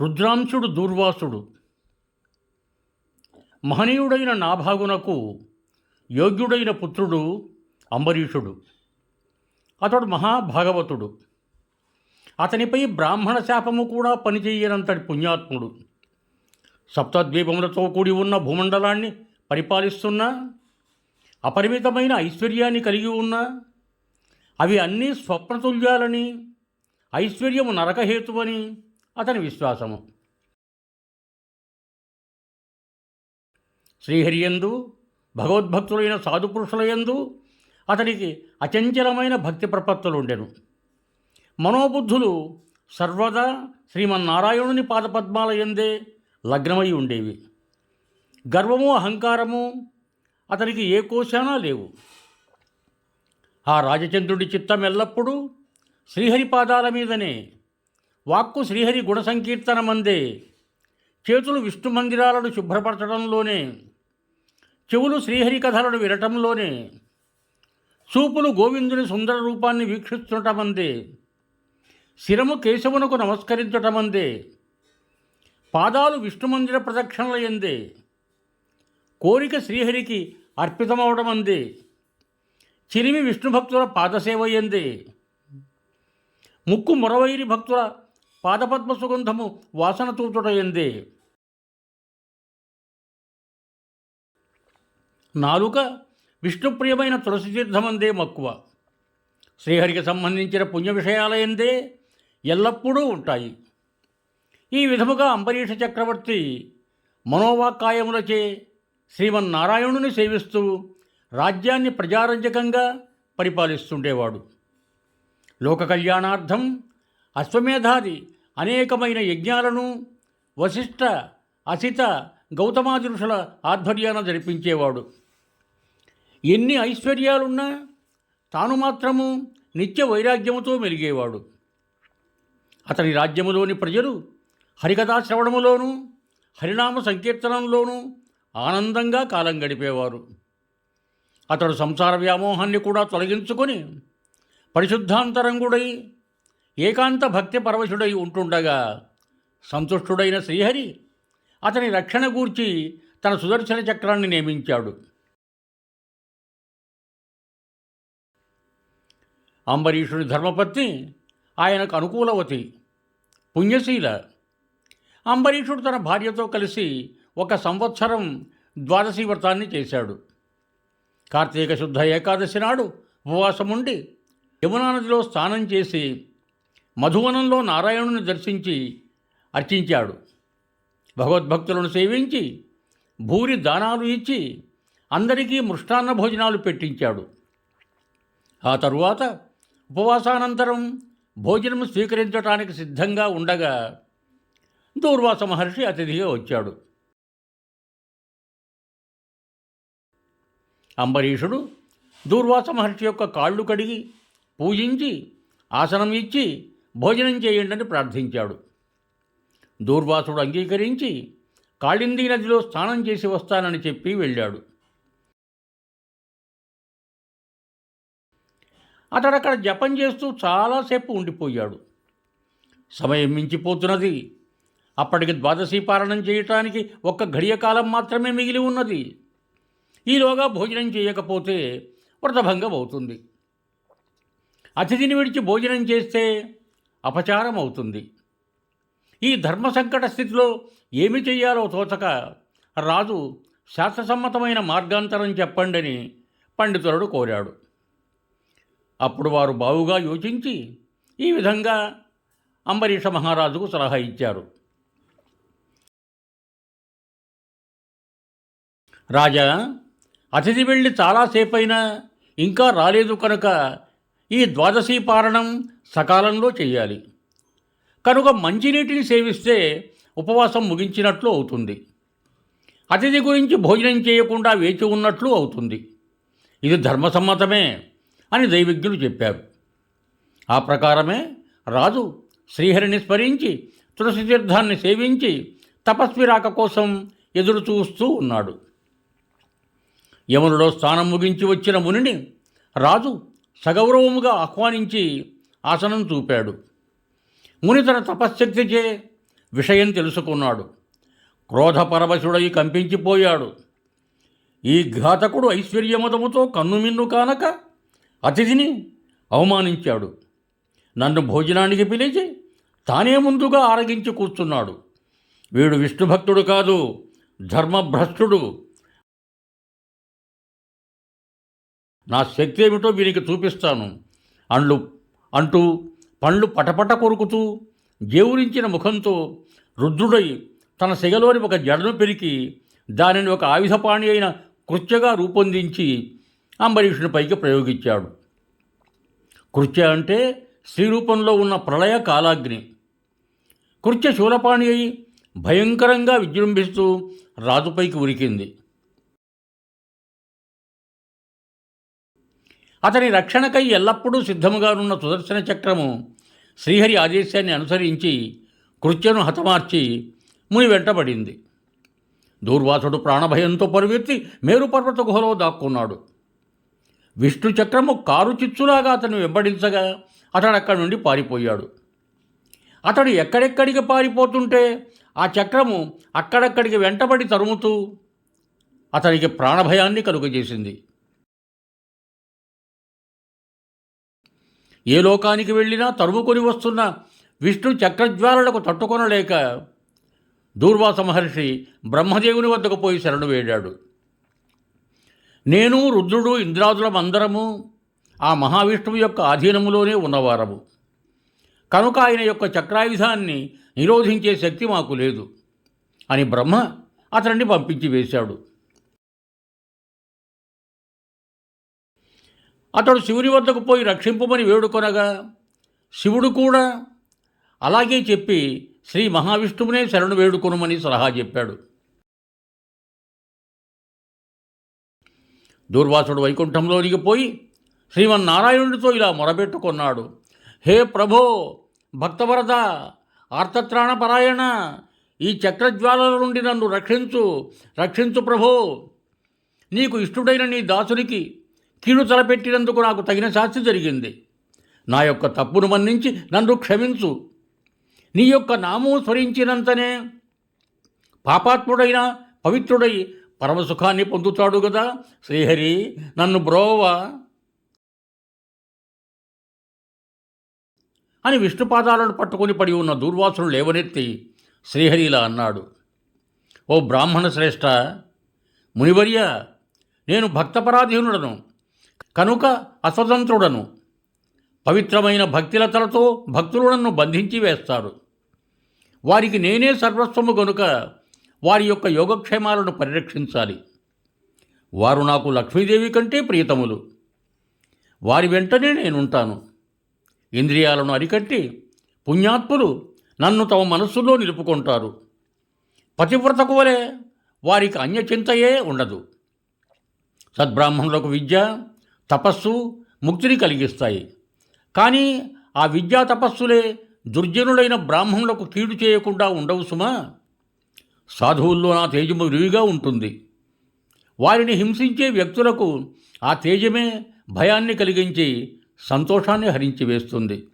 రుద్రాంశుడు దూర్వాసుడు. మహనీయుడైన నాభాగునకు యోగ్యుడైన పుత్రుడు అంబరీషుడు. అతడు మహాభాగవతుడు. అతనిపై బ్రాహ్మణ శాపము కూడా పనిచేయనంతటి పుణ్యాత్ముడు. సప్తద్వీపములతో కూడి ఉన్న భూమండలాన్ని పరిపాలిస్తున్న అపరిమితమైన ఐశ్వర్యాన్ని కలిగి ఉన్న అవి అన్నీ స్వప్నతుల్యాలని ఐశ్వర్యము నరకహేతువని అతని విశ్వాసము. శ్రీహరియందు భగవద్భక్తులైన సాధుపురుషులయందు అతనికి అచంచలమైన భక్తి ప్రపత్తులుండెను. మనోబుద్ధులు సర్వదా శ్రీమన్నారాయణుని పాదపద్మాల ఎందే లగ్నమై ఉండేవి. గర్వము అహంకారము అతనికి ఏ కోశానా లేవు. ఆ రాజచంద్రుడి చిత్తం ఎల్లప్పుడూ శ్రీహరి పాదాల మీదనే వాక్కు శ్రీహరి గుణ సంకీర్తనమందే. చేతులు విష్ణు మందిరాలను శుభ్రపరచడంలోనే చెవులు శ్రీహరి కథలను వినటంలోనే చూపులు గోవిందుని సుందర రూపాన్ని వీక్షిస్తుండటమందే శిరము కేశవునకు నమస్కరించటమందే పాదాలు విష్ణు మందిర ప్రదక్షిణల ఎందే కోరిక శ్రీహరికి అర్పితమవడమందే చిరిమి విష్ణు భక్తుల పాదసేవ ఎందే ముక్కు మొరవైరి భక్తుల పాదపద్మ సుగంధము వాసన చూచుటయింది నాలుక విష్ణుప్రియమైన తులసి తీర్థమందే మక్కువ. శ్రీహరికి సంబంధించిన పుణ్య విషయాలయందే ఎల్లప్పుడూ ఉంటాయి. ఈ విధముగా అంబరీష చక్రవర్తి మనోవాకాయములచే శ్రీమన్నారాయణుని సేవిస్తూ రాజ్యాన్ని ప్రజారంజకంగా పరిపాలిస్తుండేవాడు. లోక కళ్యాణార్థం అశ్వమేధాది అనేకమైన యజ్ఞాలను వశిష్ఠ అసిత గౌతమాది ఆధ్వర్యాన జరిపించేవాడు. ఎన్ని ఐశ్వర్యాలున్నా తాను మాత్రము నిత్య వైరాగ్యముతో మెలిగేవాడు. అతని రాజ్యములోని ప్రజలు హరికథాశ్రవణములోనూ హరినామ సంకీర్తనంలోనూ ఆనందంగా కాలం గడిపేవారు. అతడు సంసార వ్యామోహాన్ని కూడా తొలగించుకొని పరిశుద్ధాంతరంగుడై ఏకాంత భక్తి పరవశుడై ఉంటుండగా సంతుష్టుడైన శ్రీహరి అతని రక్షణ గూర్చి తన సుదర్శన చక్రాన్ని నియమించాడు. అంబరీషుని ధర్మపత్ని ఆయనకు అనుకూలవతి పుణ్యశీల. అంబరీషుడు తన భార్యతో కలిసి ఒక సంవత్సరం ద్వాదశి వ్రతాన్ని చేశాడు. కార్తీక శుద్ధ ఏకాదశి నాడు ఉపవాసముండి యమునా నదిలో స్నానం చేసి మధువనంలో నారాయణుని దర్శించి అర్చించాడు. భగవద్భక్తులను సేవించి భూరి దానాలు ఇచ్చి అందరికీ మృష్టాన్న భోజనాలు పెట్టించాడు. ఆ తరువాత ఉపవాసానంతరం భోజనం స్వీకరించడానికి సిద్ధంగా ఉండగా దూర్వాస మహర్షి అతిథిగా వచ్చాడు. అంబరీషుడు దూర్వాస మహర్షి యొక్క కాళ్ళు కడిగి పూజించి ఆసనం ఇచ్చి భోజనం చేయండి ప్రార్థించాడు. దూర్వాసుడు అంగీకరించి కాళిందీ నదిలో స్నానం చేసి వస్తానని చెప్పి వెళ్ళాడు. అతడక్కడ జపం చేస్తూ చాలాసేపు ఉండిపోయాడు. సమయం మించిపోతున్నది. అప్పటికి ద్వాదశీ పాలనం చేయటానికి ఒక్క ఘడియ కాలం మాత్రమే మిగిలి ఉన్నది. ఈలోగా భోజనం చేయకపోతే వ్రతభంగం అవుతుంది అతిథిని విడిచి భోజనం చేస్తే అపచారం అవుతుంది ఈ ధర్మ సంకట స్థితిలో ఏమి చేయాలో తోచక రాజు శాస్త్రసమ్మతమైన మార్గాంతరం చెప్పండని పండితుడు కోరాడు. అప్పుడు వారు బావుగా యోచించి ఈ విధంగా అంబరీష మహారాజుకు సలహా ఇచ్చారు. రాజా అతిథి వెళ్ళి చాలాసేపైనా ఇంకా రాలేదు కనుక ఈ ద్వాదశీ పారణం సకాలంలో చేయాలి కనుక మంచినీటిని సేవిస్తే ఉపవాసం ముగించినట్లు అవుతుంది. అతిథి గురించి భోజనం చేయకుండా వేచి ఉన్నట్లు అవుతుంది. ఇది ధర్మసమ్మతమే అని దైవిజ్ఞులు చెప్పారు. ఆ ప్రకారమే రాజు శ్రీహరిని స్మరించి తులసి తీర్థాన్ని సేవించి తపస్వి రాక కోసం ఎదురు చూస్తూ ఉన్నాడు. యమునులో స్థానం ముగించి వచ్చిన మునిని రాజు సగౌరవముగా ఆహ్వానించి ఆసనం చూపాడు. ముని తన తపశ్శక్తిచే విషయం తెలుసుకున్నాడు. క్రోధపరవశుడై కంపించిపోయాడు. ఈ ఘాతకుడు ఐశ్వర్యమతముతో కన్నుమిన్ను కానక అతిథిని అవమానించాడు. నన్ను భోజనానికి పిలిచి తానే ముందుగా ఆరగించి కూర్చున్నాడు. వీడు విష్ణుభక్తుడు కాదు ధర్మభ్రష్టుడు. నా శక్తి ఏమిటో వీనికి చూపిస్తాను. అండ్లు అంటూ పండ్లు పటపట కొరుకుతూ జేవురించిన ముఖంతో రుద్రుడై తన సెగలోని ఒక జడను పెరికి దానిని ఒక ఆయుధపాణి అయిన కృత్యగా రూపొందించి అంబరీషుని పైకి ప్రయోగించాడు. కృత్య అంటే స్త్రీ రూపంలో ఉన్న ప్రళయ కాలాగ్ని. కృత్య శూలపాణి అయి భయంకరంగా విజృంభిస్తూ రాజుపైకి ఉరికింది. అతని రక్షణకై ఎల్లప్పుడూ సిద్ధముగానున్న సుదర్శన చక్రము శ్రీహరి ఆదేశాన్ని అనుసరించి కృత్యను హతమార్చి ముని వెంటబడింది. దూర్వాసుడు ప్రాణభయంతో పరుగెత్తి మేరుపర్వత గుహలో దాక్కున్నాడు. విష్ణు చక్రము కారు చిచ్చులాగా అతను వెంబడించగా అతడు అక్కడి నుండి పారిపోయాడు. అతడు ఎక్కడెక్కడికి పారిపోతుంటే ఆ చక్రము అక్కడక్కడికి వెంటబడి తరుముతూ అతనికి ప్రాణభయాన్ని కలుగజేసింది. ఏ లోకానికి వెళ్ళినా తరుముకొని వస్తున్న విష్ణు చక్రజ్వాలలకు తట్టుకొనలేక దూర్వాస మహర్షి బ్రహ్మదేవుని వద్దకు పోయి శరణు వేడాడు. నేను రుద్రుడు ఇంద్రాదులం అందరము ఆ మహావిష్ణువు యొక్క ఆధీనములోనే ఉన్నవారము. కనుక ఆయన యొక్క చక్రాయుధాన్ని నిరోధించే శక్తి మాకు లేదు అని బ్రహ్మ అతనిని పంపించి వేశాడు. అతడు శివుని వద్దకు పోయి రక్షింపమని వేడుకొనగా శివుడు కూడా అలాగే చెప్పి శ్రీ మహావిష్ణువునే శరణు వేడుకొనుమని సలహా చెప్పాడు. దూర్వాసుడు వైకుంఠంలోనికి పోయి శ్రీమన్నారాయణుడితో ఇలా మొరబెట్టుకున్నాడు. హే ప్రభో భక్తవరద ఆర్తత్రాణపరాయణ ఈ చక్రజ్వాలల నుండి నన్ను రక్షించు రక్షించు ప్రభో. నీకు ఇష్టుడైన నీ దాసునికి కీడు తలపెట్టినందుకు నాకు తగిన శాస్తి జరిగింది. నా యొక్క తప్పును మన్నించి నన్ను క్షమించు. నీ యొక్క నామం స్మరించినంతనే పాపాత్ముడైన పవిత్రుడై పరమసుఖాన్ని పొందుతాడు కదా శ్రీహరి నన్ను బ్రోవ. అని విష్ణుపాదాలను పట్టుకొని పడి ఉన్న దూర్వాసును లేవనెత్తి శ్రీహరిలా అన్నాడు. ఓ బ్రాహ్మణ శ్రేష్ఠ మునివర్య నేను భక్తపరాధీనుడను. కనుక అస్వతంత్రుడను పవిత్రమైన భక్తిలతలతో భక్తులు నన్ను బంధించి వేస్తారు. వారికి నేనే సర్వస్వము గనుక వారి యొక్క యోగక్షేమాలను పరిరక్షించాలి. వారు నాకు లక్ష్మీదేవి కంటే ప్రియతములు. వారి వెంటనే నేనుంటాను. ఇంద్రియాలను అరికట్టి పుణ్యాత్ములు నన్ను తమ మనస్సులో నిలుపుకుంటారు. పతివ్రతకు వలె వారికి అన్యచింతయే ఉండదు. సద్బ్రాహ్మణులకు విద్య తపస్సు ముక్తిని కలిగిస్తాయి. కానీ ఆ విద్యా తపస్సులే దుర్జనులైన బ్రాహ్మణులకు కీడు చేయకుండా ఉండవు సుమా. సాధువుల్లో నా తేజము విరివిగా ఉంటుంది. వారిని హింసించే వ్యక్తులకు ఆ తేజమే భయాన్ని కలిగించి సంతోషాన్ని హరించి వేస్తుంది.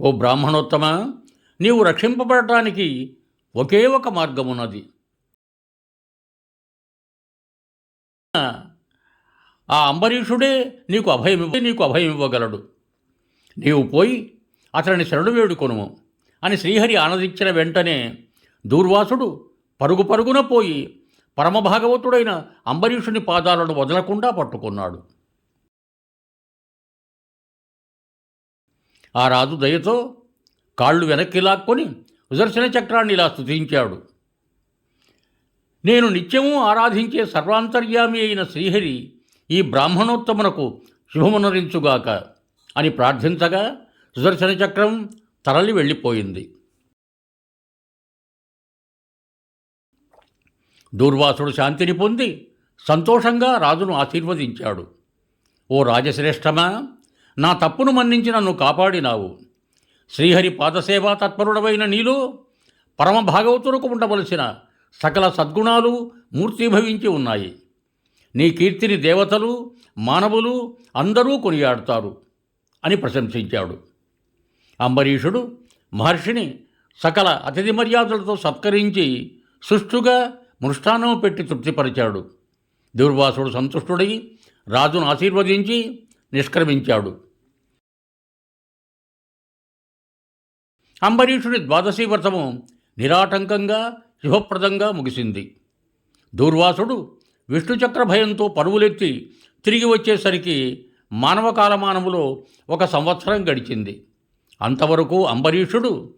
ఓ బ్రాహ్మణోత్తమ నీవు రక్షింపబడటానికి ఒకే ఒక మార్గమున్నది. ఆ అంబరీషుడే నీకు అభయం నీకు అభయం ఇవ్వగలడు. నీవు పోయి అతనిని శరణు వేడుకొనుము అని శ్రీహరి ఆనందించిన వెంటనే దూర్వాసుడు పరుగు పరుగున పోయి పరమభాగవతుడైన అంబరీషుని పాదాలను వదలకుండా పట్టుకున్నాడు. ఆ రాజు దయతో కాళ్ళు వెనక్కి లాక్కొని సుదర్శన చక్రాన్ని ఇలా స్థుతించాడు నేను నిత్యము ఆరాధించే సర్వాంతర్యామి అయిన శ్రీహరి ఈ బ్రాహ్మణోత్తమునకు శుభమునరించుగాక అని ప్రార్థించగా సుదర్శన చక్రం తరలి వెళ్ళిపోయింది. దూర్వాసుడు శాంతిని పొంది సంతోషంగా రాజును ఆశీర్వదించాడు. ఓ రాజశ్రేష్టమా నా తప్పును మన్నించి నన్ను కాపాడినావు. శ్రీహరి పాదసేవా తత్పరుడవైన నీలో పరమ భాగవతులకు ఉండవలసిన సకల సద్గుణాలు మూర్తిభవించి ఉన్నాయి. నీ కీర్తిని దేవతలు మానవులు అందరూ కొనియాడుతారు అని ప్రశంసించాడు. అంబరీషుడు మహర్షిని సకల అతిథి మర్యాదలతో సత్కరించి సుష్టుగా మృష్టానం పెట్టి తృప్తిపరిచాడు. దుర్వాసుడు సంతుష్టుడై రాజును ఆశీర్వదించి నిష్క్రమించాడు. అంబరీషుడి ద్వాదశీ వ్రతము నిరాటంకంగా శుభప్రదంగా ముగిసింది. దూర్వాసుడు విష్ణుచక్ర భయంతో పరువులెత్తి తిరిగి వచ్చేసరికి మానవ కాలమానములో ఒక సంవత్సరం గడిచింది. అంతవరకు అంబరీషుడు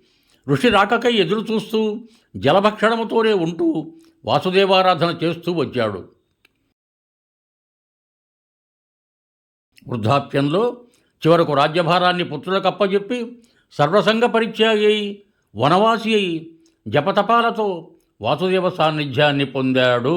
ఋషి రాకకై ఎదురు చూస్తూ జలభక్షణముతోనే ఉంటూ వాసుదేవారాధన చేస్తూ వచ్చాడు. వృద్ధాప్యంలో చివరకు రాజ్యభారాన్ని పుత్రులకు అప్పజెప్పి సర్వసంగ పరిత్యాగి అయి వనవాసి అయి జపతపాలతో వాసుదేవ సాన్నిధ్యాన్ని పొందాడు.